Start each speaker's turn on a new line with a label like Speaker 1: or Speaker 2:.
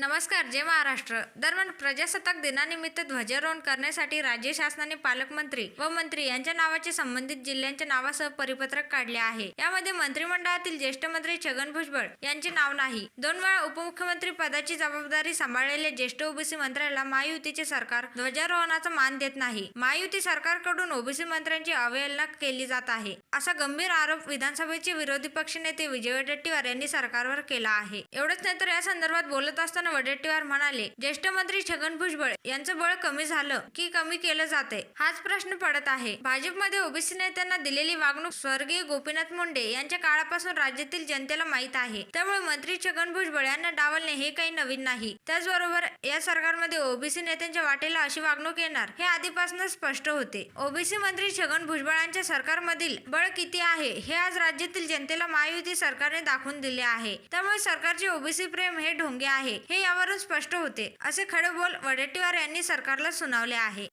Speaker 1: नमस्कार जय महाराष्ट्र. दरम्यान प्रजासत्ताक दिनानिमित्त ध्वजारोहण करण्यासाठी राज्य शासनाने पालकमंत्री व मंत्री यांच्या नावाचे संबंधित जिल्ह्यांच्या नावासह परिपत्रक काढले आहे. यामध्ये मंत्रिमंडळातील ज्येष्ठ मंत्री छगन भुजबळ यांचे नाव नाही. दोन वेळा उपमुख्यमंत्री पदाची जबाबदारी सांभाळलेल्या ज्येष्ठ ओबीसी मंत्र्याला महायुतीचे सरकार ध्वजारोहणाचा मान देत नाही. महायुती सरकारकडून ओबीसी मंत्र्यांची अवहेलना केली जात आहे असा गंभीर आरोप विधानसभेचे विरोधी पक्षनेते विजय वडेट्टीवार यांनी सरकारवर केला आहे. एवढंच नाही तर या संदर्भात बोलत असताना वडेट्टीवार म्हणाले ज्येष्ठ मंत्री छगन भुजबळ यांचं बळ कमी झालं की कमी केलं जाते. हाच प्रश्न पडत आहे. भाजपमध्ये ओबीसी नेत्यांना दिलेली वागणूक स्वर्गीय गोपीनाथ मुंडे यांच्या काळापासून राज्यातील जनतेला माहीत आहे. त्यामुळे मंत्री छगन भुजबळ यांना डावलणे हे काही नवीन नाही. त्याचबरोबर या सरकारमध्ये ओबीसी नेत्यांच्या वाटेला अशी वागणूक येणार हे आधीपासूनच स्पष्ट होते. ओबीसी मंत्री छगन भुजबळांच्या सरकारमधील बळ किती आहे हे आज राज्यातील जनतेला महायुती सरकारने दाखवून दिले आहे. त्यामुळे सरकारचे ओबीसी प्रेम हे ढोंगे आहे. हे यावरून स्पष्ट होते. असे खडे बोल वडेट्टीवार यांनी सरकारला सुनावले आहे.